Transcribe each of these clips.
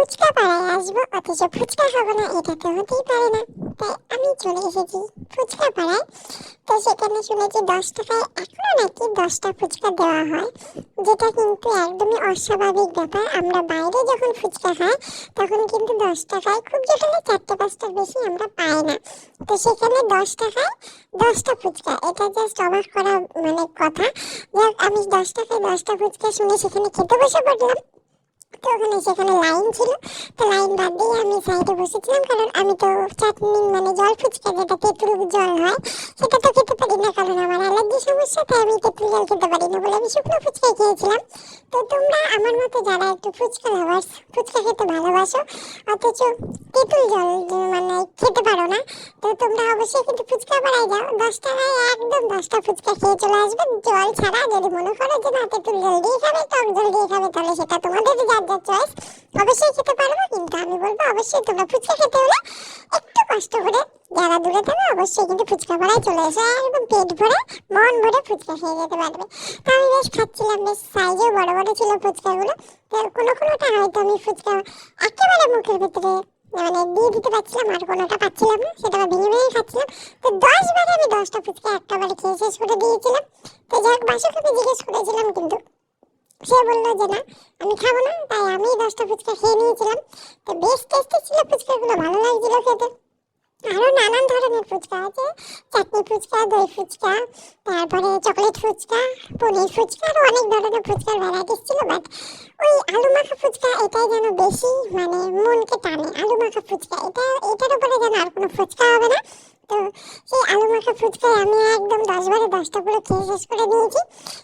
ফুচকা পাড়ায় আসব, অথচ ফুচকা খাব না, এটা তো হতেই পারে না। তাই আমি চলে এসেছি ফুচকা পাড়ায় তো সেখানে শুনেছি দশ টাকায় এখনও নাকি দশটা ফুচকা দেওয়া হয়, যেটা কিন্তু একদমই অস্বাভাবিক ব্যাপার। আমরা বাইরে যখন ফুচকা খাই, তখন কিন্তু দশ টাকায় খুব জোটালে চারটে, পাঁচটার বেশি আমরা পাই না। তো সেখানে দশ টাকায় দশটা ফুচকা, এটা জাস্ট অবাক করা মানে কথা। যাক, আমি দশ টাকায় দশটা ফুচকা শুনে সেখানে খেতে বসে পড়লাম। তো ওখানে সেখানে লাইন ছিল। তো লাইন বাদ দিয়ে আমি সাইডে বসেছিলাম, কারণ আমি তো চাটনি মানে জল ফুচকা যেটা তেঁতুল জল হয়। সেটা তো খেতে পারি না, কারণ আমার অ্যালার্জি সমস্যা, তাই আমি তেঁতুল জল খেতে পারি না বলে আমি শুকনো ফুচকাই খেয়েছিলাম। তো তোমরা আমার মতো যারা একটু ফুচকা লাভার্স ফুচকা খেতে ভালোবাসো, অথচ তেঁতুল জল মানে খেতে পারো না তোমরা অবশ্যই কিন্তু ফুচকা পাড়ায় যাও দশ টাকায় একদম দশটা ফুচকা খেয়ে চলে আসবে জল ছাড়া যদি মনে করো যে, না, তেঁতুল জল দিয়ে খাবে, টক জল দিয়ে খাবে, তাহলে সেটা তোমাদের যার যার চয়েস অবশ্যই খেতে পারব কিন্তু আমি বলব অবশ্যই তোমরা ফুচকা খেতে হলে একটু কষ্ট করে যারা দূরে থাকবে অবশ্যই কিন্তু ফুচকা পাড়ায় চলে এসে একদম পেট ভরে, মন ভরে ফুচকা খেয়ে যেতে পারবে। তো আমি বেশ খাচ্ছিলাম, বেশ সাইজেও বড় বড় ছিল ফুচকাগুলো। কোনো কোনোটা হয়তো আমি ফুচকা একেবারে মুখের ভিতরে মানে দিয়ে দিতে পারছিলাম আর কোনোটা পাচ্ছিলাম না, সেটা আবার ভেঙে ভেঙে খাচ্ছিলাম। তো দশ বারে আমি দশটা ফুচকা একেবারে খেয়ে শেষ করে দিয়েছিলাম। তো যাক বাসুকে জিজ্ঞেস করেছিলাম কিন্তু, সে বলল যে না, আমি খাব না, তাই আমি দশটা ফুচকা খেয়ে নিয়েছিলাম। তো বেশ টেস্টি ছিল ফুচকাগুলো ভালো লাগছিল খেতে আরও নানান ধরনের ফুচকা আছে চাটনি ফুচকা দই ফুচকা, তারপরে চকলেট ফুচকা, পনির ফুচকা আরও অনেক ধরনের ফুচকার ভ্যারাইটিস ছিল বাট ওই আলু মাখা ফুচকা এটাই যেন বেশি মানে মনকে টানে। আলু মাখা ফুচকা, এটা, এটার উপরে যেন আর কোনো ফুচকা হবে না। তো সেই আলু মাখা ফুচকায় আমি একদম দশ বারে দশটা পুরো খেয়ে শেষ করে দিয়েছি।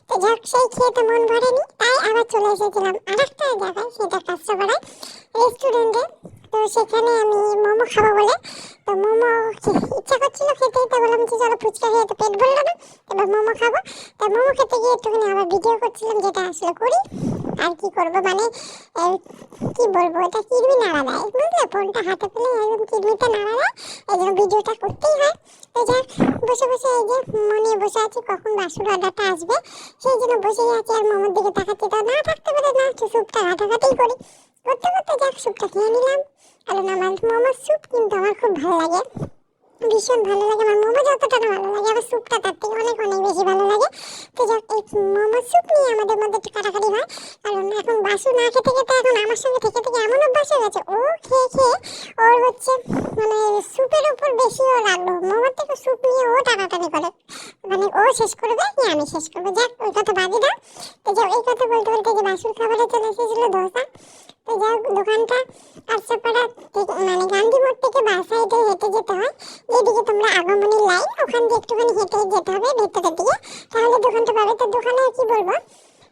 তো যাক, সেই খেয়ে তো মন ভরেনি, তাই আবার চলে এসেছিলাম আরেকটা জায়গায়, সেটা কাঁচরাপাড়ায় রেস্টুরেন্টে তো সেখানে আমি মোমো খাব বলে, তো মোমো ইচ্ছা করছিল খেতে, তো বললাম যে চলো ফুচকা খেয়ে তো পেট ভরলো না এবার মোমো খাব। তো মোমো খেতে গিয়ে একটুখানি আবার ভিডিও করছিলাম, যেটা আসলে করি, আর কি করব? মানে কি বলব? এটা কিডনি নাড়া দেয়, বুঝলে? ফোনটা হাতে পেলে একদম কিডনিটা নাড়া দেয়, এই জন্য ভিডিওটা করতেই হয়। তো যাক বসে বসে এই যে মনে বসে আছি, কখন বাসুর অর্ডারটা আসবে, সেই জন্য বসেই আছি আর মোমোর দিকে তাকাচ্ছি। তো না থাকতে পারে, না স্যুপটা ঘাটাঘাটি করি। করতে করতে যাক স্যুপটা খেয়ে নিলাম। কারণ আমার মোমোর স্যুপ কিন্তু আমার খুব ভালো লাগে। ভীষণ ভালো লাগে আমার মোমো, যতটা না ভালো লাগে আমার স্যুপটা তার থেকে অনেক অনেক বেশি ভালো লাগে। তো যাক, এই মোমো স্যুপ নিয়ে আমাদের মধ্যে একটু কাটাকাটি হয়। কারণ এখন বাসু না খেতে খেতে এখন আমার সঙ্গে থেকে থেকে এমন অভ্যাস হয়ে গেছে, ও খেয়ে খেয়ে ওর হচ্ছে মানে স্যুপের উপর বেশি ও রাখল মোমোর থেকে স্যুপ নিয়ে ও টানাটানি করে। মানে ও শেষ করবে আমি শেষ করব? যাক, ওই কথা বাদই দাও। তো যাক, এই কথা বলতে বলতে যে বাসুর খাবারে চলে এসেছিল ধোসা তো যাক দোকানটা আশাপাড়া থেকে মানে গান্ধী মোড় থেকে বাস সাইডে হেঁটে যেতে হয়। যেদিকে তোমরা আগমনী লাইন ওখান দিয়ে একটুখানি হেঁটে যেতে হবে ভেতরের দিকে। তাহলে দোকানটা পাবে। তো দোকানে কি বলব?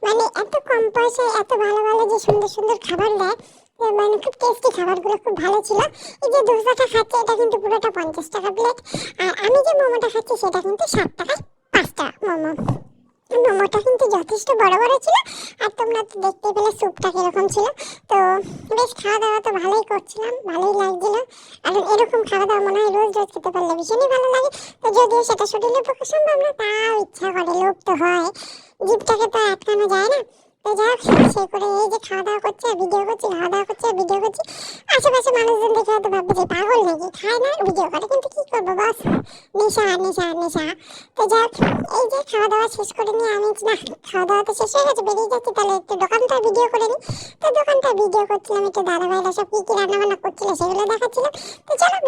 মানে এত কম পয়সায় এত ভালো ভালো যে সুন্দর সুন্দর খাবার দেয় মানে খুব টেস্টি খাবারগুলো খুব ভালো ছিল। এই যে দোসাটা খাচ্ছে, এটা কিন্তু পুরোটা পঞ্চাশ টাকা প্লেট আর আমি যে মোমোটা খাচ্ছি, সেটা কিন্তু ষাট টাকায় পাঁচটা মোমো। মোমোটা কিন্তু যথেষ্ট বড় বড় ছিল, আর তোমরা তো দেখতে পেলে স্যুপটা কীরকম ছিল। তো বেশ খাওয়া দাওয়া তো ভালোই করছিলাম, ভালোই লাগছিল। আর এরকম খাওয়া দাওয়া মনে হয় রোজ রোজ খেতে পারলে ভীষণই ভালো লাগে। তো যদিও সেটা শরীরের পক্ষে সম্ভব না, তাও ইচ্ছা করে, লোভ তো হয়। জিভটাকে তো আটকানো যায় না। খাওয়া দাওয়া করছে ভিডিও করছি, খাওয়া দাওয়া করছে আশেপাশে মানুষজন দেখে হয়তো ভাববে যে কিন্তু কি করব বস? নেশা নেশা তো যাক এই যে খাওয়া শেষ করে না, খাওয়া শেষ হয়ে গেছে, বেরিয়ে যাচ্ছি। দোকানটা ভিডিও করে নিই। তো দোকানটা ভিডিও করছিলাম, একটু তো চলো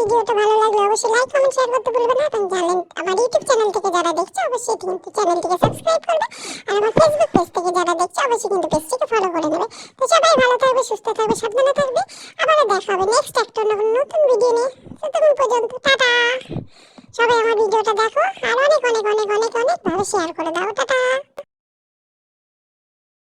ভালো লাগলে অবশ্যই লাইক কমেন্ট শেয়ার করতে ভুলবে না। এবং চ্যানেল আমার ইউটিউব চ্যানেল থেকে যারা দেখছে, অবশ্যই কিন্তু চ্যানেলটিকে সাবস্ক্রাইব করবে। আর আমার অবশ্যই কিন্তু পেজটিকে ফলো করে নেবে তো সবাই ভালো থাকবে, সুস্থ থাকবে, সাবধানে থাকবে। আবারও দেখা হবে নেক্সট একটা নতুন ভিডিও নিয়ে। ততক্ষণ পর্যন্ত টাটা। সবাই আমার ভিডিওটা দেখো। আর অনেক অনেক অনেক অনেক অনেক ভালো শেয়ার করে দাও। টাটা।